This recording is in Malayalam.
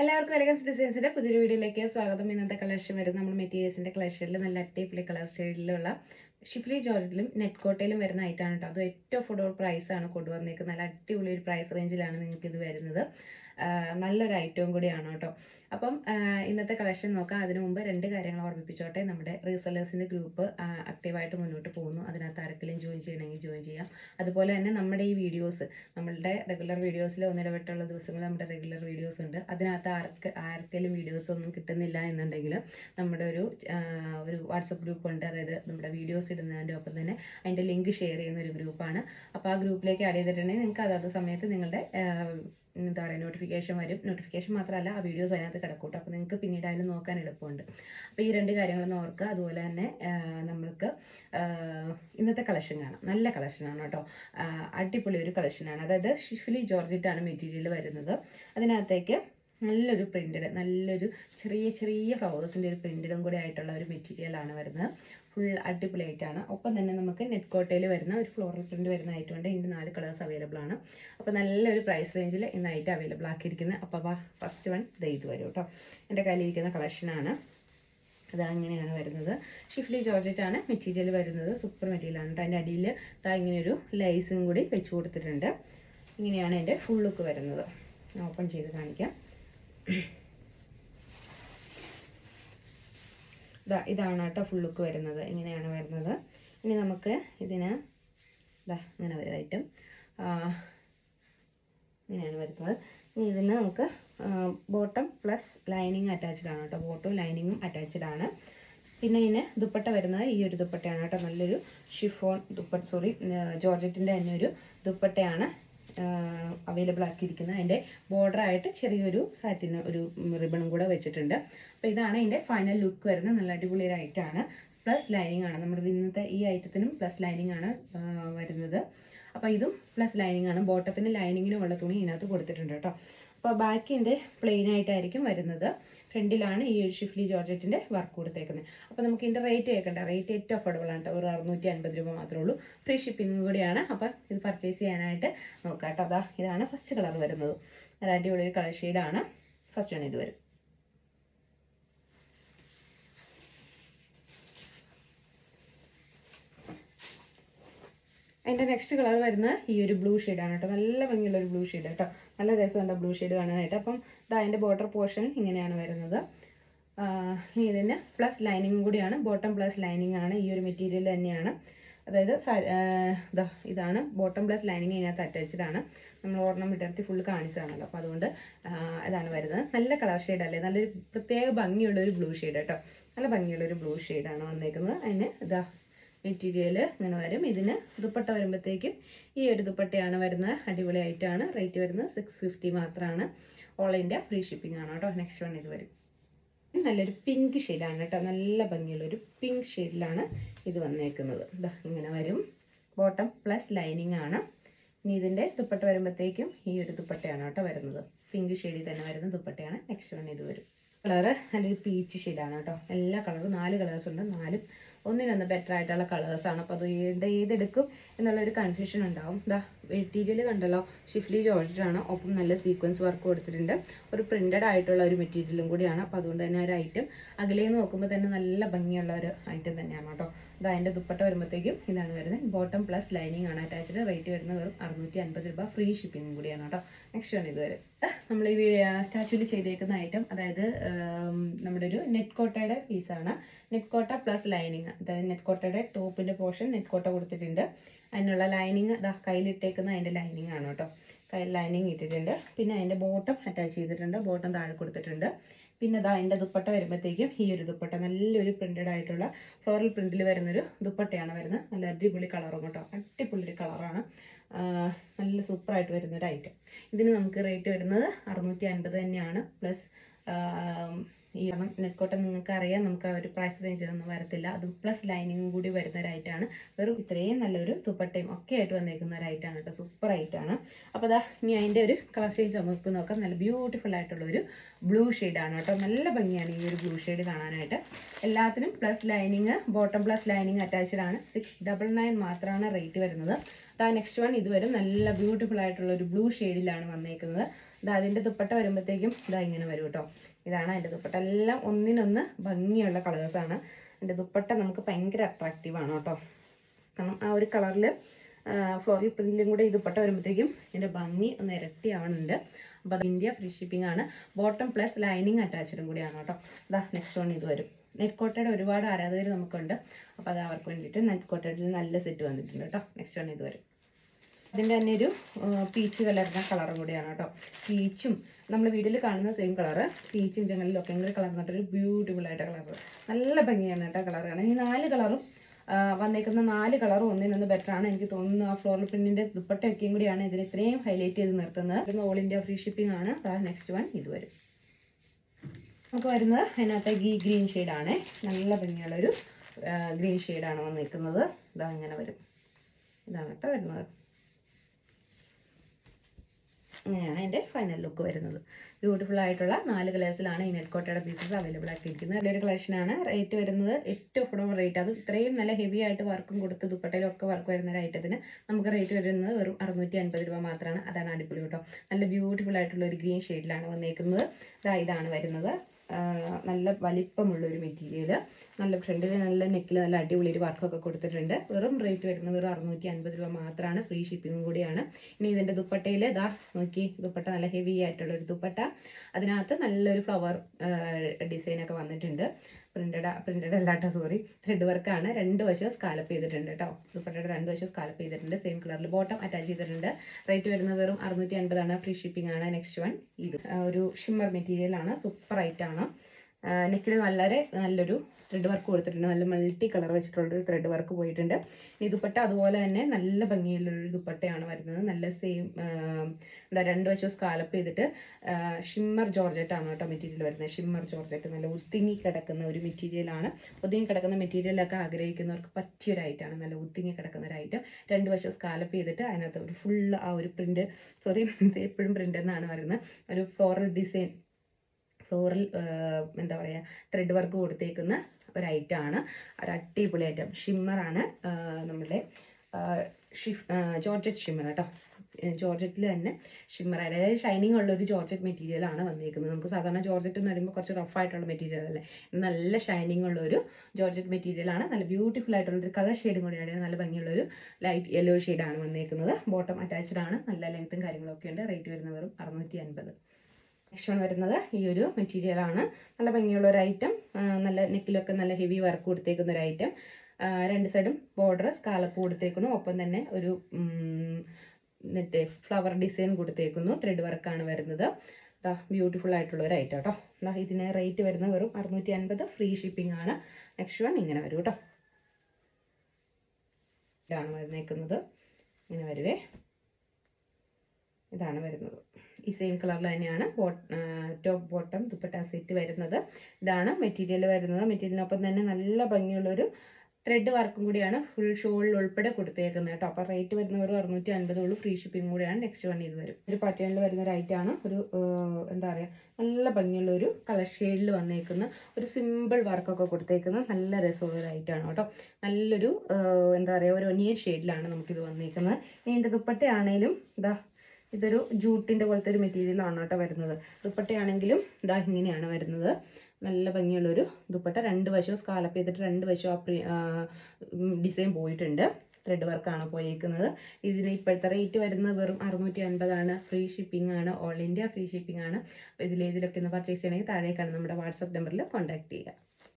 എല്ലാവർക്കും എലഗൻസ് ഡിസൈൻസിന്റെ പുതിയൊരു വീഡിയോയിലേക്ക് സ്വാഗതം. ഇന്നത്തെ കളക്ഷൻ വരുന്നത് നമ്മൾ മെറ്റീരിയൽസിന്റെ കളക്ഷനിൽ നല്ല അടിപൊളി കളർ സ്റ്റൈഡിലുള്ള ഷിഫ്ലി ജോർജിലും നെറ്റ് കോട്ടയിലും വരുന്ന ഐറ്റാണ് കേട്ടോ അത് ഏറ്റവും അഫോർഡബിൾ പ്രൈസാണ് കൊണ്ടുവന്നേക്കുന്നത്. നല്ല അടിപൊളി ഒരു പ്രൈസ് റേഞ്ചിലാണ് നിങ്ങൾക്ക് ഇത് വരുന്നത്. നല്ലൊരു ഐറ്റവും കൂടിയാണ് കേട്ടോ. അപ്പം ഇന്നത്തെ കളക്ഷൻ നോക്കാം. അതിനു മുമ്പ് രണ്ട് കാര്യങ്ങൾ ഓർമ്മിപ്പിച്ചോട്ടെ. നമ്മുടെ റീസെല്ലേഴ്സിന്റെ ഗ്രൂപ്പ് ആക്റ്റീവായിട്ട് മുന്നോട്ട് പോകുന്നു. അതിനകത്ത് ആരെങ്കിലും ജോയിൻ ചെയ്യണമെങ്കിൽ ജോയിൻ ചെയ്യാം. അതുപോലെ തന്നെ നമ്മുടെ ഈ വീഡിയോസ് നമ്മളുടെ റെഗുലർ വീഡിയോസിൽ ഒന്നിടവിട്ടുള്ള ദിവസങ്ങൾ നമ്മുടെ റെഗുലർ വീഡിയോസ് ഉണ്ട്. അതിനകത്ത് ആർക്ക് ആർക്കെങ്കിലും വീഡിയോസ് ഒന്നും കിട്ടുന്നില്ല എന്നുണ്ടെങ്കിൽ നമ്മുടെ ഒരു ഒരു വാട്സപ്പ് ഗ്രൂപ്പ് ഉണ്ട്. അതായത് നമ്മുടെ വീഡിയോസ് ഇടുന്നതിന്റെ ഒപ്പം തന്നെ അതിന്റെ ലിങ്ക് ഷെയർ ചെയ്യുന്ന ഒരു ഗ്രൂപ്പാണ്. അപ്പോൾ ആ ഗ്രൂപ്പിലേക്ക് ആഡ് ചെയ്തിട്ടുണ്ടെങ്കിൽ നിങ്ങൾക്ക് അതാത് സമയത്ത് നിങ്ങളുടെ എന്താ പറയുക നോട്ടിഫിക്കേഷൻ വരും. നോട്ടിഫിക്കേഷൻ മാത്രമല്ല ആ വീഡിയോസ് അതിനകത്ത് കിടക്കൂട്ടോ അപ്പോൾ നിങ്ങൾക്ക് പിന്നീട് അതിൽ നോക്കാൻ എളുപ്പമുണ്ട്. അപ്പോൾ ഈ രണ്ട് കാര്യങ്ങളൊന്ന് ഓർക്കുക. അതുപോലെ തന്നെ നമ്മൾക്ക് ഇന്നത്തെ കളക്ഷൻ കാണാം. നല്ല കളക്ഷനാണ് കേട്ടോ അടിപൊളി ഒരു കളക്ഷനാണ് അതായത് ഷിഫ്ലി ജോർജിറ്റാണ് മെറ്റീരിയൽ വരുന്നത്. അതിനകത്തേക്ക് നല്ലൊരു പ്രിന്റഡ് നല്ലൊരു ചെറിയ ചെറിയ ഫ്ലവേഴ്സിന്റെ ഒരു പ്രിന്റഡും കൂടി ആയിട്ടുള്ള ഒരു മെറ്റീരിയലാണ് വരുന്നത്. ഫുൾ അടിപൊളിയായിട്ടാണ് ഒപ്പം തന്നെ നമുക്ക് നെറ്റ് കോട്ടയിൽ വരുന്ന ഒരു ഫ്ലോറൽ പ്രിന്റ് വരുന്ന ആയിട്ടുണ്ട് ഇതിന്റെ നാല് കളേഴ്സ് അവൈലബിൾ ആണ്. അപ്പോൾ നല്ലൊരു പ്രൈസ് റേഞ്ചിൽ ഇന്ന് ഐറ്റം അവൈലബിൾ ആക്കിയിരിക്കുന്നത്. അപ്പോൾ ഫസ്റ്റ് വൺ ഇത് വരും കേട്ടോ എന്റെ കയ്യിലിരിക്കുന്ന കളക്ഷനാണ് ഇങ്ങനെയാണ് വരുന്നത്. ഷിഫ്ലി ജോർജറ്റ് ആണ് മെറ്റീരിയൽ വരുന്നത്. സൂപ്പർ മെറ്റീരിയലാണ് കേട്ടോ അതിന്റെ അടിയിൽ താ ഇങ്ങനെ ഒരു ലൈസും കൂടി വെച്ച് കൊടുത്തിട്ടുണ്ട്. ഇങ്ങനെയാണ് എന്റെ ഫുൾ ലുക്ക് വരുന്നത്. ഓപ്പൺ ചെയ്ത് കാണിക്കാം. ഇതാ ഇതാണ് കേട്ടോ ഫുൾ ലുക്ക് വരുന്നത്. ഇങ്ങനെയാണ് വരുന്നത്. ഇനി നമുക്ക് ഇതിന് ഇതാ ഇങ്ങനെ വരുമായിട്ടും ഇങ്ങനെയാണ് വരുന്നത്. ഇനി ഇതിന് നമുക്ക് ബോട്ടം പ്ലസ് ലൈനിങ് അറ്റാച്ച്ഡ് ആണ് കേട്ടോ. ബോട്ടും ലൈനിങ്ങും അറ്റാച്ച്ഡ് ആണ്. പിന്നെ ഇതിന് ദുപ്പട്ട വരുന്നത് ഈ ഒരു ദുപ്പട്ടയാണ് കേട്ടോ. നല്ലൊരു ഷിഫോൺ ദുപ്പട്ട സോറി ജോർജറ്റിന്റെ തന്നെ ഒരു ദുപ്പട്ടയാണ് അവൈലബിൾ ആക്കിയിരിക്കുന്നത് അതിന്റെ ബോർഡറായിട്ട് ചെറിയൊരു സാറ്റിന് ഒരു റിബണും കൂടെ വെച്ചിട്ടുണ്ട്. അപ്പോൾ ഇതാണ് അതിന്റെ ഫൈനൽ ലുക്ക് വരുന്നത്. നല്ല അടിപൊളി ഒരു പ്ലസ് ലൈനിങ് ആണ്. നമ്മുടെ ഇന്നത്തെ ഈ ഐറ്റത്തിനും പ്ലസ് ലൈനിങ് ആണ് വരുന്നത്. അപ്പോൾ ഇതും പ്ലസ് ലൈനിങ് ആണ്. ബോട്ടത്തിന് ലൈനിങ്ങിനും ഉള്ള തുണി ഇതിനകത്ത് കൊടുത്തിട്ടുണ്ട് കേട്ടോ. അപ്പോൾ ബാക്കിന്റെ പ്ലെയിൻ ആയിട്ടായിരിക്കും വരുന്നത്. ഫ്രണ്ടിലാണ് ഈ ഷിഫ്ലി ജോർജറ്റിന്റെ വർക്ക് കൊടുത്തേക്കുന്നത്. അപ്പോൾ നമുക്ക് ഇതിന്റെ റേറ്റ് കേൾക്കണ്ട? റേറ്റ് ഏറ്റവും അഫോർഡബിൾ ആണ് ഒരു അറുന്നൂറ്റി അൻപത് രൂപ മാത്രമേ ഉള്ളൂ. ഫ്രീ ഷിപ്പിംഗ് കൂടിയാണ്. അപ്പോൾ ഇത് പർച്ചേസ് ചെയ്യാനായിട്ട് നോക്കാം കേട്ടോ. അതാ ഇതാണ് ഫസ്റ്റ് കളർ വരുന്നത്. നല്ല അടിപൊളി കളർ ഷെയ്ഡാണ് ഫസ്റ്റ് ആണ്. ഇത് വരും അതിന്റെ നെക്സ്റ്റ് കളർ വരുന്നത് ഈ ഒരു ബ്ലൂ ഷെയ്ഡാണ് കേട്ടോ. നല്ല ഭംഗിയുള്ള ഒരു ബ്ലൂ ഷെയ്ഡ് കേട്ടോ. നല്ല രസമുണ്ട് ബ്ലൂ ഷെയ്ഡ് കാണാനായിട്ട്. അപ്പം ഇതാ അതിന്റെ ബോർഡർ പോർഷൻ ഇങ്ങനെയാണ് വരുന്നത്. ഇനി ഇതിന് പ്ലസ് ലൈനിങ്ങും കൂടിയാണ്. ബോട്ടം പ്ലസ് ലൈനിങ് ആണ് ഈ ഒരു മെറ്റീരിയൽ തന്നെയാണ്. അതായത് ഇതാണ്. ബോട്ടം പ്ലസ് ലൈനിങ് ഇതിനകത്ത് ആണ്. നമ്മൾ ഓർണം വിടർത്തി ഫുൾ കാണിച്ചതാണല്ലോ. അപ്പോൾ അതുകൊണ്ട് അതാണ് വരുന്നത്. നല്ല കളർ ഷെയ്ഡ് അല്ലേ? നല്ലൊരു പ്രത്യേക ഭംഗിയുള്ള ഒരു ബ്ലൂ ഷെയ്ഡ് കേട്ടോ. നല്ല ഭംഗിയുള്ള ഒരു ബ്ലൂ ഷെയ്ഡാണ് വന്നേക്കുന്നത്. അതിന് ഇതാ മെറ്റീരിയൽ ഇങ്ങനെ വരും. ഇതിന് ദുപ്പട്ട വരുമ്പോഴത്തേക്കും ഈ ഒരു ദുപ്പട്ടയാണ് വരുന്നത്. അടിപൊളി ആയിട്ടാണ് റേറ്റ് വരുന്നത് സിക്സ് ഫിഫ്റ്റി മാത്രമാണ് ഓൾ ഇന്ത്യ ഫ്രീ ഷിപ്പിംഗ് ആണ് കേട്ടോ. നെക്സ്റ്റ് വൺ ഇത് വരും. നല്ലൊരു പിങ്ക് ഷെയ്ഡാണ് കേട്ടോ. നല്ല ഭംഗിയുള്ള ഒരു പിങ്ക് ഷെയ്ഡിലാണ് ഇത് വന്നേക്കുന്നത്. ഇങ്ങനെ വരും. ബോട്ടം പ്ലസ് ലൈനിങ് ആണ്. ഇനി ഇതിന്റെ ദുപ്പട്ട വരുമ്പോഴത്തേക്കും ഈ ഒരു ദുപ്പട്ടയാണ് കേട്ടോ വരുന്നത്. പിങ്ക് ഷെയ്ഡിൽ തന്നെ വരുന്ന ദുപ്പട്ടയാണ്. നെക്സ്റ്റ് വൺ ഇത് വരും. കളറ് നല്ലൊരു പീച്ച് ഷെയ്ഡാണ് കേട്ടോ. എല്ലാ കളറും നാല് കളേഴ്സ് ഉണ്ട്. നാലും ഒന്നിനൊന്ന് ബെറ്റർ ആയിട്ടുള്ള കളേഴ്സാണ് അപ്പോൾ അത് ഏത് ഏതെടുക്കും എന്നുള്ളൊരു കൺഫ്യൂഷൻ ഉണ്ടാവും. ഇതാ മെറ്റീരിയൽ കണ്ടല്ലോ ഷിഫ്ലി ജോർജാണ് ഒപ്പം നല്ല സീക്വൻസ് വർക്ക് കൊടുത്തിട്ടുണ്ട്. ഒരു പ്രിന്റഡ് ആയിട്ടുള്ള ഒരു മെറ്റീരിയലും കൂടിയാണ്. അപ്പോൾ അതുകൊണ്ട് തന്നെ ഒരു ഐറ്റം അകലേന്ന് നോക്കുമ്പോൾ തന്നെ നല്ല ഭംഗിയുള്ള ഒരു ഐറ്റം തന്നെയാണ് കേട്ടോ. ഇത് അതിന്റെ ദുപ്പട്ട വരുമ്പോഴത്തേക്കും ഇതാണ് വരുന്നത്. ബോട്ടം പ്ലസ് ലൈനിങ് ആണ് അറ്റാച്ച്ഡ് റേറ്റ് വരുന്നത് വെറും അറുന്നൂറ്റി അൻപത് രൂപ. ഫ്രീ ഷിപ്പിംഗ് കൂടിയാണ് കേട്ടോ. നെക്സ്റ്റ് ആണ് ഇതുവരെ വരും. നമ്മൾ ഈ സ്റ്റാച്ചുവിൽ ചെയ്തേക്കുന്ന ഐറ്റം അതായത് നമ്മുടെ ഒരു നെറ്റ് കോട്ടയുടെ പീസാണ് നെറ്റ് കോട്ട പ്ലസ് ലൈനിങ് അതായത് നെറ്റ് കോട്ടയുടെ ടോപ്പിന്റെ പോർഷൻ നെറ്റ് കോട്ട കൊടുത്തിട്ടുണ്ട്. അതിനുള്ള ലൈനിങ് ദാ കയ്യിലിട്ടേക്കുന്ന അതിന്റെ ലൈനിങ് ആണ് കേട്ടോ. കയ്യിൽ ലൈനിങ് ഇട്ടിട്ടുണ്ട്. പിന്നെ അതിന്റെ ബോട്ടം അറ്റാച്ച് ചെയ്തിട്ടുണ്ട്. ബോട്ടം താഴെ കൊടുത്തിട്ടുണ്ട്. പിന്നെ ഇതാ അതിന്റെ ദുപ്പട്ട വരുമ്പോഴത്തേക്കും ഈ ഒരു ദുപ്പട്ട നല്ലൊരു പ്രിന്റഡ് ആയിട്ടുള്ള ഫ്ലോറൽ പ്രിന്റിൽ വരുന്നൊരു ദുപ്പട്ടയാണ് വരുന്നത്. നല്ല അടിപൊളി കളറും കേട്ടോ. അടിപൊളി ഒരു കളറാണ് നല്ല സൂപ്പറായിട്ട് വരുന്നൊരു ഐറ്റം ഇതിന് നമുക്ക് റേറ്റ് വരുന്നത് അറുന്നൂറ്റി അൻപത് തന്നെയാണ്. പ്ലസ് ഈ കാരണം കോട്ടൺ നിങ്ങൾക്ക് അറിയാം നമുക്ക് ആ ഒരു പ്രൈസ് റേഞ്ചിലൊന്നും വരത്തില്ല. അതും പ്ലസ് ലൈനിങ്ങും കൂടി വരുന്ന ഒരു ഐറ്റാണ് വെറും ഇത്രയും നല്ലൊരു തുപ്പട്ടയും ഒക്കെ ആയിട്ട് വന്നേക്കുന്ന ഒരു ഐറ്റാണ് കേട്ടോ. സൂപ്പർ ആയിട്ടാണ് അപ്പോൾ അതാ ഇനി അതിന്റെ ഒരു കളർ ഷെയ്ഡ് നമുക്ക് നോക്കാം. നല്ല ബ്യൂട്ടിഫുൾ ആയിട്ടുള്ള ഒരു ബ്ലൂ ആണ് കേട്ടോ. നല്ല ഭംഗിയാണ് ഈ ഒരു ബ്ലൂ ഷെയ്ഡ് കാണാനായിട്ട്. എല്ലാത്തിനും plus lining bottom plus lining attached ആണ്. സിക്സ് ഡബിൾ നയൻ മാത്രമാണ് റേറ്റ് വരുന്നത്. അതാ നെക്സ്റ്റ് വൺ ഇതുവരും നല്ല ബ്യൂട്ടിഫുൾ ആയിട്ടുള്ള ഒരു ബ്ലൂ ഷെയ്ഡിലാണ് വന്നേക്കുന്നത്. ഇതാ അതിന്റെ ദുപ്പട്ട വരുമ്പോഴത്തേക്കും ഇതാ ഇങ്ങനെ വരും കേട്ടോ. ഇതാണ് അതിന്റെ ദുപ്പട്ട. എല്ലാം ഒന്നിനൊന്ന് ഭംഗിയുള്ള കളേഴ്സാണ് അതിന്റെ ദുപ്പട്ട നമുക്ക് ഭയങ്കര അട്രാക്റ്റീവാണ് കേട്ടോ. കാരണം ആ ഒരു കളറിൽ ഫ്ലോറി പ്രിന്റിലും കൂടെ ഈ ദുപ്പട്ട വരുമ്പോഴത്തേക്കും ഇതിന്റെ ഭംഗി ഒന്ന് ഇരട്ടിയാവുന്നുണ്ട് അപ്പോൾ ഇന്ത്യ ഫ്രീ ഷിപ്പിംഗ് ആണ്. ബോട്ടം പ്ലസ് ലൈനിങ് അറ്റാച്ചഡും കൂടിയാണ് കേട്ടോ. ഇതാ നെക്സ്റ്റ് വൺ ഇത് വരും. നെറ്റ് കോട്ടയുടെ ഒരുപാട് ആരാധകർ നമുക്കുണ്ട്. അപ്പോൾ അത് അവർക്ക് വേണ്ടിയിട്ട് നെറ്റ് കോട്ടയുടെ നല്ല സെറ്റ് വന്നിട്ടുണ്ട് കേട്ടോ. നെക്സ്റ്റ് വൺ ഇത് വരും. ഇതിന്റെ തന്നെ ഒരു പീച്ച് കലർന്ന കളറും കൂടിയാണ് കേട്ടോ. പീച്ചും നമ്മൾ വീട്ടിൽ കാണുന്ന സെയിം കളറ് പീച്ചും ചെങ്ങലിലും ഒക്കെ കൂടി കളർന്നിട്ടൊരു ബ്യൂട്ടിഫുൾ ആയിട്ട് കളർ നല്ല ഭംഗിയാണ് കേട്ടോ കളറാണ് ഈ നാല് കളറും വന്നേക്കുന്ന നാല് കളറും ഒന്നിനൊന്ന് ബെറ്റർ ആണ്. എനിക്ക് തോന്നുന്നു ആ ഫ്ലോറൽ പ്രിന്റിന്റെ ദുപ്പട്ടയൊക്കെയും കൂടിയാണ് ഇതിന് ഇത്രയും ഹൈലൈറ്റ് ചെയ്ത് നിർത്തുന്നത്. ഓൾ ഇന്ത്യ ഫ്രീ ഷിപ്പിംഗ് ആണ്. നെക്സ്റ്റ് വൺ ഇത് വരും. നമുക്ക് വരുന്നത് അതിനകത്തെ ഗീ ഗ്രീൻ ഷെയ്ഡാണ് നല്ല ഭംഗിയുള്ളൊരു ഗ്രീൻ ഷെയ്ഡാണ് വന്നിരിക്കുന്നത് ഇതാ ഇങ്ങനെ വരും. ഇതാണ് കേട്ടോ വരുന്നത്. അങ്ങനെയാണ് എന്റെ ഫൈനൽ ലുക്ക് വരുന്നത്. ബ്യൂട്ടിഫുൾ ആയിട്ടുള്ള നാല് കളേഴ്സിലാണ് ഈ നെറ്റ് കോട്ടയുടെ പീസസ് അവൈലബിൾ ആക്കിയിരിക്കുന്നത് ഒരു കളക്ഷനാണ് റേറ്റ് വരുന്നത്. ഏറ്റവും അഫോർഡബിൾ റേറ്റ് അത് ഇത്രയും നല്ല ഹെവി ആയിട്ട് വർക്കും കൊടുത്ത് ദുപ്പട്ടയിലും ഒക്കെ വർക്ക് വരുന്ന ഒരു ഐറ്റത്തിന് നമുക്ക് റേറ്റ് വരുന്നത് വെറും അറുന്നൂറ്റി അൻപത് രൂപ മാത്രമാണ് അതാണ് അടിപൊളി കേട്ടോ. നല്ല ബ്യൂട്ടിഫുൾ ആയിട്ടുള്ള ഒരു ഗ്രീൻ ഷെയ്ഡിലാണ് വന്നേക്കുന്നത്. ഇതാ ഇതാണ് വരുന്നത്. നല്ല വലിപ്പമുള്ള ഒരു മെറ്റീരിയൽ നല്ല ഫ്രണ്ടിൽ നല്ല നെക്കിൽ നല്ല അടിപൊളി ഒരു വർക്കൊക്കെ കൊടുത്തിട്ടുണ്ട്. വെറും റേറ്റ് വരുന്നത് വെറും അറുന്നൂറ്റി അൻപത് രൂപ മാത്രമാണ് ഫ്രീ ഷിപ്പിങ്ങും കൂടിയാണ്. ഇനി ഇതിന്റെ ദുപ്പട്ടയിൽ ഇതാ നോക്കി ദുപ്പട്ട നല്ല ഹെവി ആയിട്ടുള്ള ഒരു ദുപ്പട്ട. അതിനകത്ത് നല്ലൊരു ഫ്ലവർ ഡിസൈനൊക്കെ വന്നിട്ടുണ്ട്. പ്രിന്റഡ് പ്രിന്റഡ് അല്ലാട്ടോ സോറി ത്രെഡ് വർക്കാണ് രണ്ട് വശവും സ്കാലപ്പ് ചെയ്തിട്ടുണ്ട് കേട്ടോ. ദുപ്പട്ടയുടെ രണ്ട് വശവും സ്കാലപ്പ് ചെയ്തിട്ടുണ്ട്. സെയിം കളറിൽ ബോട്ടം അറ്റാച്ച് ചെയ്തിട്ടുണ്ട്. റേറ്റ് വരുന്നത് വെറും അറുന്നൂറ്റി അൻപതാണ് ഫ്രീ ഷിപ്പിംഗ് ആണ്. നെക്സ്റ്റ് വൺ ഇത്. ഒരു ഷിമ്മർ മെറ്റീരിയൽ ആണ്. സൂപ്പർ ആണ്. നെക്കിൽ വളരെ നല്ലൊരു ത്രെഡ് വർക്ക് കൊടുത്തിട്ടുണ്ട്. നല്ല മൾട്ടി കളർ വെച്ചിട്ടുള്ളൊരു ത്രെഡ് വർക്ക് പോയിട്ടുണ്ട്. ഈ ദുപ്പട്ട അതുപോലെ തന്നെ നല്ല ഭംഗിയുള്ളൊരു ദുപ്പട്ടയാണ് വരുന്നത്. നല്ല സെയിം എന്താ രണ്ട് വശവും സ്കാലപ്പ് ചെയ്തിട്ട് ഷിമ്മർ ജോർജറ്റ് ആണ് കേട്ടോ മെറ്റീരിയൽ വരുന്നത്. ഷിമ്മർ ജോർജറ്റ് നല്ല ഒതുങ്ങി കിടക്കുന്ന ഒരു മെറ്റീരിയലാണ് ഒതുങ്ങി കിടക്കുന്ന മെറ്റീരിയലൊക്കെ ആഗ്രഹിക്കുന്നവർക്ക് പറ്റിയൊരു ഐറ്റമാണ് നല്ല ഒതുങ്ങി കിടക്കുന്ന ഒരു ഐറ്റം രണ്ട് വശവും സ്കാലപ്പ് ചെയ്തിട്ട് അതിനകത്ത് ഒരു ഫുൾ ആ ഒരു പ്രിന്റ് സോറി എപ്പോഴും പ്രിന്റ് എന്നാണ് പറയുന്നത്. ഒരു ഫ്ലോറൽ ഡിസൈൻ ഫ്ലോറൽ എന്താ പറയുക ത്രെഡ് വർക്ക് കൊടുത്തേക്കുന്ന ഒരു ഐറ്റം ആണ് ഒരു അടിപൊളി ഐറ്റം ഷിമ്മറാണ് നമ്മുടെ ഷിഫ് ജോർജറ്റ് ഷിമ്മർ കേട്ടോ ജോർജറ്റിൽ തന്നെ ഷിമ്മർ അതായത് ഷൈനിങ് ഉള്ള ഒരു ജോർജറ്റ് മെറ്റീരിയൽ ആണ് വന്നിരിക്കുന്നത് നമുക്ക് സാധാരണ ജോർജറ്റ് എന്ന് പറയുമ്പോൾ കുറച്ച് റഫ് ആയിട്ടുള്ള മെറ്റീരിയൽ അല്ലേ? നല്ല ഷൈനിങ് ഉള്ള ഒരു ജോർജറ്റ് മെറ്റീരിയൽ ആണ്. നല്ല ബ്യൂട്ടിഫുൾ ആയിട്ടുള്ള ഒരു കളർ ഷെയ്ഡും കൂടിയാണ് നല്ല ഭംഗിയുള്ള ഒരു ലൈറ്റ് യെല്ലോ ഷെയ്ഡാണ് വന്നിരിക്കുന്നത് ബോട്ടം അറ്റാച്ച്ഡ് ആണ്. നല്ല ലെങ്ത്തും കാര്യങ്ങളൊക്കെ ഉണ്ട്. റേറ്റ് വരുന്ന വെറും അറുന്നൂറ്റി അൻപത്. നെക്സ്റ്റ് വൺ വരുന്നത് ഈ ഒരു മെറ്റീരിയലാണ് നല്ല ഭംഗിയുള്ള ഒരു ഐറ്റം നല്ല നെക്കിലൊക്കെ നല്ല ഹെവി വർക്ക് കൊടുത്തേക്കുന്ന ഒരു ഐറ്റം രണ്ട് സൈഡും ബോർഡർ സ്കാലപ്പ് കൊടുത്തേക്കുന്നു. ഒപ്പം തന്നെ ഒരു മറ്റേ ഫ്ലവർ ഡിസൈൻ കൊടുത്തേക്കുന്നു. ത്രെഡ് വർക്കാണ് വരുന്നത്. ബ്യൂട്ടിഫുൾ ആയിട്ടുള്ള ഒരു ഐറ്റം കേട്ടോ ദാ ഇതിന് റേറ്റ് വരുന്നത് വെറും അറുന്നൂറ്റി അൻപത് ഫ്രീ ഷിപ്പിംഗ് ആണ്. നെക്സ്റ്റ് വൺ ഇങ്ങനെ വരും കേട്ടോ ഇതാണ് വരുന്നേക്കുന്നത് ഇങ്ങനെ വരുവേ. ഇതാണ് വരുന്നത്. ഈ സെയിം കളറിൽ തന്നെയാണ് ടോപ്പ് ബോട്ടം ദുപ്പട്ട സെറ്റ് വരുന്നത്. ഇതാണ് മെറ്റീരിയൽ വരുന്നത്. മെറ്റീരിയലിനൊപ്പം തന്നെ നല്ല ഭംഗിയുള്ളൊരു ത്രെഡ് വർക്കും കൂടിയാണ് ഫുൾ ഷോളിൽ ഉൾപ്പെടെ കൊടുത്തേക്കുന്നത് കേട്ടോ. അപ്പോൾ റേറ്റ് വരുന്ന ഒരു അറുന്നൂറ്റി അൻപത് ഫ്രീ ഷിപ്പിംഗ് കൂടിയാണ് നെക്സ്റ്റ് വൺ ഇത് വരും. ഒരു പാറ്റേണിൽ വരുന്ന ഒരു ഒരു എന്താ പറയുക നല്ല ഭംഗിയുള്ള ഒരു കളർ ഷെയ്ഡിൽ വന്നേക്കുന്ന ഒരു സിമ്പിൾ വർക്കൊക്കെ കൊടുത്തേക്കുന്ന നല്ല രസമുള്ള ഒരു ഐറ്റമാണ് കേട്ടോ. നല്ലൊരു എന്താ പറയുക ഒരു ഒനിയൻ ഷെയ്ഡിലാണ് നമുക്കിത് വന്നേക്കുന്നത്. ഇതിന്റെ ദുപ്പട്ടയാണേലും ഇതാ ഇതൊരു ജൂട്ടിന്റെ പോലത്തെ ഒരു മെറ്റീരിയലാണ് കേട്ടോ വരുന്നത്. ദുപ്പട്ടയാണെങ്കിലും ഇതാ ഇങ്ങനെയാണ് വരുന്നത്. നല്ല ഭംഗിയുള്ളൊരു ദുപ്പട്ട. രണ്ട് വശവും സ്കാലപ്പ് ചെയ്തിട്ട് രണ്ട് വശവും ആ ഡിസൈൻ പോയിട്ടുണ്ട്. ത്രെഡ് വർക്കാണ് പോയേക്കുന്നത്. ഇതിന് ഇപ്പോഴത്തെ റേറ്റ് വരുന്നത് വെറും അറുന്നൂറ്റി അൻപതാണ് ഫ്രീ ഷിപ്പിംഗ് ആണ്. ഓൾ ഇന്ത്യ ഫ്രീ ഷിപ്പിംഗ് ആണ്. അപ്പോൾ ഇതിലേതിലൊക്കെ ഒന്ന് പർച്ചേസ് ചെയ്യണമെങ്കിൽ താഴേക്കാണ് നമ്മുടെ വാട്സപ്പ് നമ്പറിൽ കോൺടാക്ട് ചെയ്യുക.